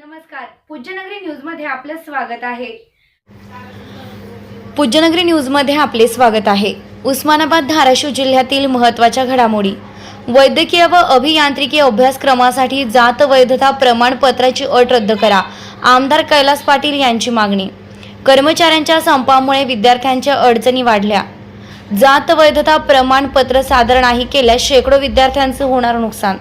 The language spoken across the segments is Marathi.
नमस्कार. पूज्यनगरी न्यूजमध्ये आपलं स्वागत आहे. पूज्यनगरी न्यूजमध्ये आपले स्वागत आहे. उस्मानाबाद धाराशिव जिल्ह्यातील महत्त्वाच्या घडामोडी. वैद्यकीय व अभियांत्रिकी अभ्यासक्रमासाठी जात वैधता प्रमाणपत्राची अट रद्द करा आमदार कैलास पाटील यांची मागणी. कर्मचाऱ्यांच्या संपामुळे विद्यार्थ्यांच्या अडचणी वाढल्या. जात वैधता प्रमाणपत्र सादर नाही केल्यास शेकडो विद्यार्थ्यांचं होणार नुकसान.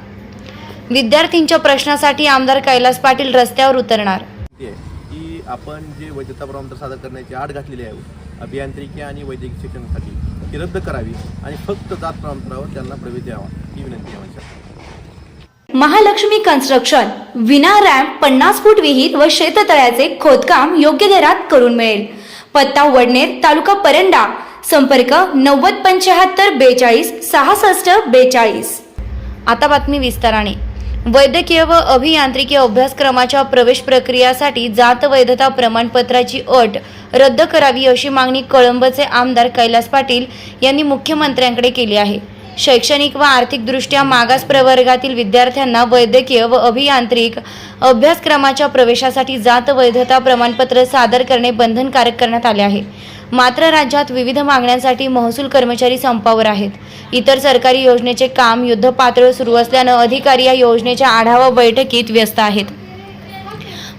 विद्यार्थ्यांच्या प्रश्नासाठी आमदार कैलास पाटील रस्त्यावर उतरणार. की आपण जे वैधता प्रमाणपत्र सादर करण्याची आड घातलेली आहे अभियांत्रिकी आणि वैद्यकीय शिक्षणासाठी ती रद्द करावी आणि फक्त जात प्रमाणपत्रावर त्यांना प्रवेश द्यावा ही विनंती आहे माझ्या महालक्ष्मी कन्स्ट्रक्शन विना रॅम्प पन्नास फूट विहीर व शेततळ्याचे खोदकाम योग्य दरात करून मिळेल. पत्ता वडनेर तालुका परंडा संपर्क नव्वद पंच्याहत्तर बेचाळीस सहासष्ट बेचाळीस. आता बातमी विस्ताराने. वैद्यकीय व अभियांत्रिकी अभ्यासक्रमाच्या प्रवेश प्रक्रियासाठी जात वैधता प्रमाणपत्राची अट रद्द करावी अशी मागणी कळंबचे आमदार कैलास पाटील यांनी मुख्यमंत्र्यांकडे केली आहे. शैक्षणिक व आर्थिकदृष्ट्या मागास प्रवर्गातील विद्यार्थ्यांना वैद्यकीय व अभियांत्रिक अभ्यासक्रमाच्या प्रवेशासाठी जात वैधता प्रमाणपत्र सादर करणे बंधनकारक करण्यात आले आहे. मात्र राज्यात विविध मागण्यांसाठी महसूल कर्मचारी संपावर आहेत. इतर सरकारी योजनेचे काम युद्धपातळीवर सुरू असल्यानं अधिकारी या योजनेच्या आढावा बैठकीत व्यस्त आहेत.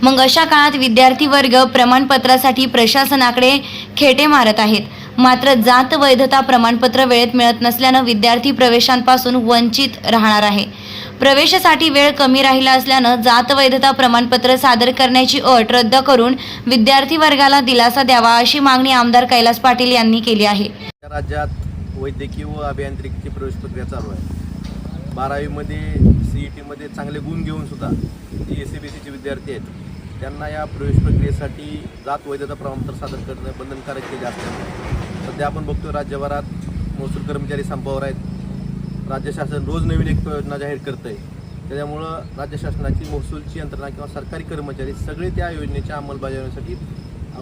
मग अशा काळात विद्यार्थी वर्ग प्रमाणपत्रासाठी प्रशासनाकडे खेटे मारत आहेत. मात्र जात वैधता प्रमाणपत्र वेळेत मिळत नसल्यानं विद्यार्थी प्रवेशांपासून वंचित राहणार आहे. प्रवेशासाठी वेळ कमी राहिला असल्यानं जात वैधता प्रमाणपत्र सादर करण्याची अट रद्द करून विद्यार्थी वर्गाला दिलासा द्यावा अशी मागणी आमदार कैलास पाटील यांनी केली आहे. राज्यात वैद्यकीय व अभियांत्रिकीची प्रवेश प्रक्रिया चालू आहे. बारावीमध्ये सी ई टीमध्ये चांगले गुण घेऊन सुद्धा जे एस सी बी सीचे विद्यार्थी आहेत त्यांना या प्रवेश प्रक्रियेसाठी जात वैधता प्रमाणपत्र सादर करणं बंधनकारक केले असल्यामुळे सध्या आपण बघतो राज्यभरात महसूल कर्मचारी संपावर आहेत. राज्य शासन रोज नवीन एक योजना जाहीर करतं आहे त्याच्यामुळं राज्य शासनाची महसूलची यंत्रणा किंवा सरकारी कर्मचारी सगळे त्या योजनेच्या अंमलबजावणीसाठी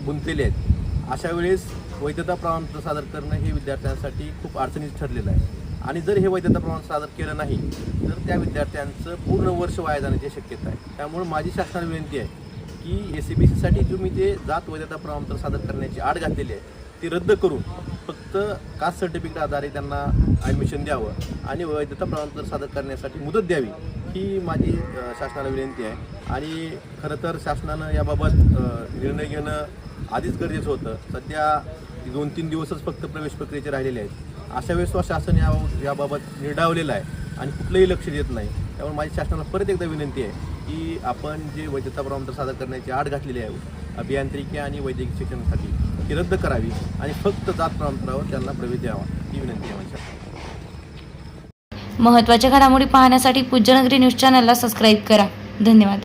गुंतलेले आहेत. अशा वेळेस वैधता प्रमाणपत्र सादर करणं हे विद्यार्थ्यांसाठी खूप अडचणीचं ठरलेलं आहे. आणि जर हे वैधता प्रमाण सादर केलं नाही तर त्या विद्यार्थ्यांचं पूर्ण वर्ष वाया जाण्याची शक्यता आहे. त्यामुळे माझी शासनाला विनंती आहे की एस सी बी सीसाठी जो मी ते जात वैधता प्रमाणपत्र सादर करण्याची आड घातलेली आहे ती रद्द करून फक्त कास्ट सर्टिफिकेट आधारे त्यांना ॲडमिशन द्यावं आणि वैधता प्रमाणपत्र सादर करण्यासाठी मुदत द्यावी ही माझी शासनाला विनंती आहे. आणि खरं तर शासनानं याबाबत निर्णय घेणं आधीच गरजेचं होतं. सध्या दोन तीन दिवसच फक्त प्रवेश प्रक्रियेचे राहिलेले आहेत. अशा वेळेस शासन या याबाबत निर्डावलेलं आहे आणि कुठलंही लक्ष देत नाही. त्यामुळे माझी शासनाला परत एकदा विनंती आहे की आपण जे वैद्यता प्रमाणपत्र सादर करण्याची आड घातलेली आहे अभियांत्रिकी आणि वैद्यकीय शिक्षणासाठी ती रद्द करावी आणि फक्त जात प्रमाणपत्रावर त्यांना प्रवेश द्यावा ही विनंती आहे महत्त्वाच्या घडामोडी पाहण्यासाठी पूज्यनगरी न्यूज चॅनलला सबस्क्राईब करा. धन्यवाद.